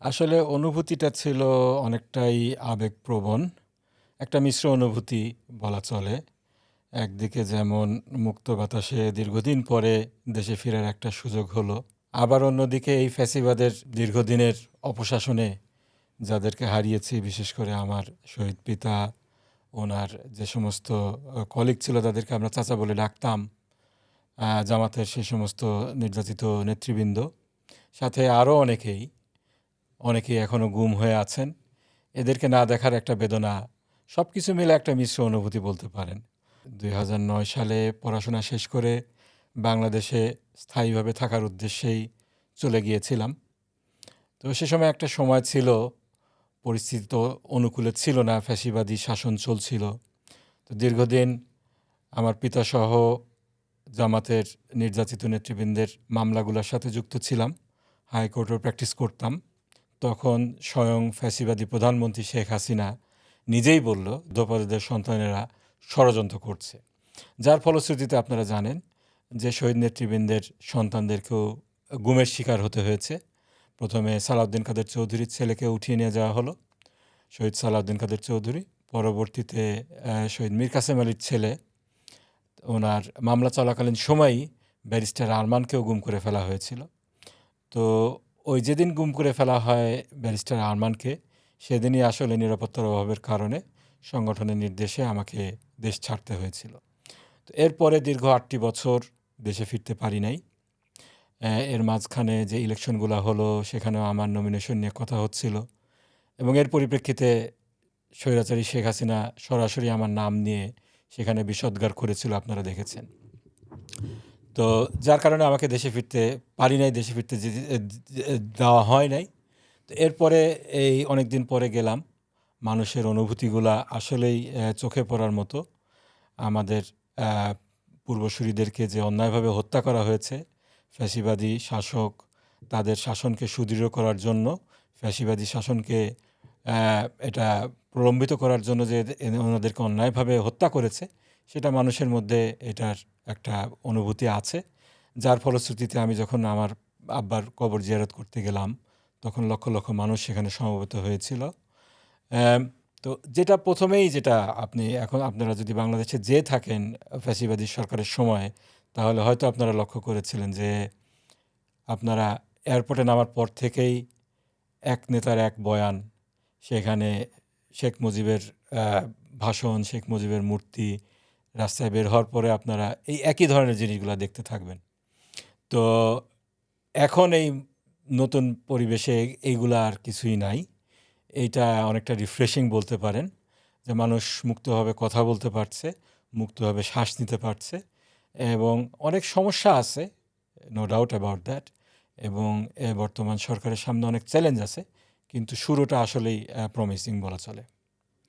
আসলে অনুভূতিটা ছিল অনেকটাই আবেগপ্রবণ। একটা মিশ্র অনুভূতি বলা চলে। একদিকে যেমন মুক্ত বাতাসে দীর্ঘদিন পরে দেশে ফেরার একটা সুযোগ হলো। আবার অন্যদিকে এই ফ্যাসিবাদের দীর্ঘদিনের অপশাসনে যাদেরকে হারিয়েছি বিশেষ করে আমার শহীদ পিতা, ওনার যে সমস্ত কলিগ ছিল তাদেরকে আমরা চাচা বলে ডাকতাম। জামাতের সেই সমস্ত নির্যাতিত নেতৃবৃন্দ। সাথে আরও অনেকেই, অনেকেই এখনও গুম হয়ে আছেন। এদেরকে না দেখার একটা বেদনা, সব কিছু মিলে একটা মিশ্র অনুভূতি বলতে পারেন। ২০০৯ সালে পড়াশোনা শেষ করে বাংলাদেশে স্থায়ীভাবে থাকার উদ্দেশ্যেই চলে গিয়েছিলাম। তো সে সময় একটা সময় ছিল, পরিস্থিতি তো অনুকূলে ছিল না, ফ্যাসিবাদী শাসন চলছিল। তো দীর্ঘদিন আমার পিতাসহ জামাতের নির্যাতিত নেতৃবৃন্দের মামলাগুলোর সাথে যুক্ত ছিলাম। হাইকোর্টেও প্র্যাকটিস করতাম। তখন স্বয়ং ফ্যাসিবাদী প্রধানমন্ত্রী শেখ হাসিনা নিজেই বলল, ধোপাদের সন্তানেরা ষড়যন্ত্র করছে। যার ফলশ্রুতিতে আপনারা জানেন যে শহীদ নেতৃবৃন্দের সন্তানদেরকেও গুমের শিকার হতে হয়েছে। প্রথমে সালাউদ্দিন কাদের চৌধুরীর ছেলেকে উঠিয়ে নিয়ে যাওয়া হলো। শহীদ সালাউদ্দিন কাদের চৌধুরী। পরবর্তীতে শহীদ মীর কাসেম আলীর ছেলে, ওনার মামলা চলাকালীন সময়েই ব্যারিস্টার আরমানকেও গুম করে ফেলা হয়েছিল। তো ওই যেদিন গুম করে ফেলা হয় ব্যারিস্টার আরমানকে, সেদিনই আসলে নিরাপত্তার অভাবের কারণে সংগঠনের নির্দেশে আমাকে দেশ ছাড়তে হয়েছিল। তো এরপরে দীর্ঘ আটটি বছর দেশে ফিরতে পারি নাই। এর মাঝখানে যে ইলেকশনগুলো হলো সেখানেও আমার নমিনেশন নিয়ে কথা হচ্ছিল এবং এর পরিপ্রেক্ষিতে স্বৈরাচারী শেখ হাসিনা সরাসরি আমার নাম নিয়ে সেখানে বিষোদ্গার করেছিল আপনারা দেখেছেন। তো যার কারণে আমাকে দেশে ফিরতে পারি নাই, দেশে ফিরতে দেওয়া হয় নাই। তো এরপরে এই অনেক দিন পরে গেলাম। মানুষের অনুভূতিগুলা আসলেই চোখে পড়ার মতো। আমাদের পূর্বসূরীদেরকে যে অন্যায়ভাবে হত্যা করা হয়েছে, ফ্যাসিবাদী শাসক তাদের শাসনকে সুদৃঢ় করার জন্য, ফ্যাসিবাদী শাসনকে এটা প্রলম্বিত করার জন্য যে ওনাদেরকে অন্যায়ভাবে হত্যা করেছে, সেটা মানুষের মধ্যে এটার একটা অনুভূতি আছে। যার ফলশ্রুতিতে আমি যখন আমার আব্বার কবর জিয়ারত করতে গেলাম, তখন লক্ষ, লক্ষ মানুষ সেখানে সমবেত হয়েছিল। তো যেটা প্রথমেই যেটা আপনি এখন আপনারা যদি বাংলাদেশে যেয়ে থাকেন ফ্যাসিবাদী সরকারের সময়, তাহলে হয়তো আপনারা লক্ষ্য করেছিলেন যে আপনারা এয়ারপোর্টে নামার পর থেকেই এক নেতার এক বয়ান, সেখানে শেখ মুজিবের ভাষণ, শেখ মুজিবের মূর্তি, রাস্তায় বের হওয়ার পরে আপনারা এই একই ধরনের জিনিসগুলো দেখতে থাকবেন। তো এখন এই নতুন পরিবেশে এইগুলা আর কিছুই নাই। এইটা অনেকটা রিফ্রেশিং বলতে পারেন যে মানুষ মুক্তভাবে কথা বলতে পারছে, মুক্তভাবে শ্বাস নিতে পারছে এবং অনেক সমস্যা আছে, নো ডাউট অ্যাবাউট দ্যাট এবং বর্তমান সরকারের সামনে অনেক চ্যালেঞ্জ আছে। কিন্তু শুরুটা আসলেই প্রমিসিং বলা চলে।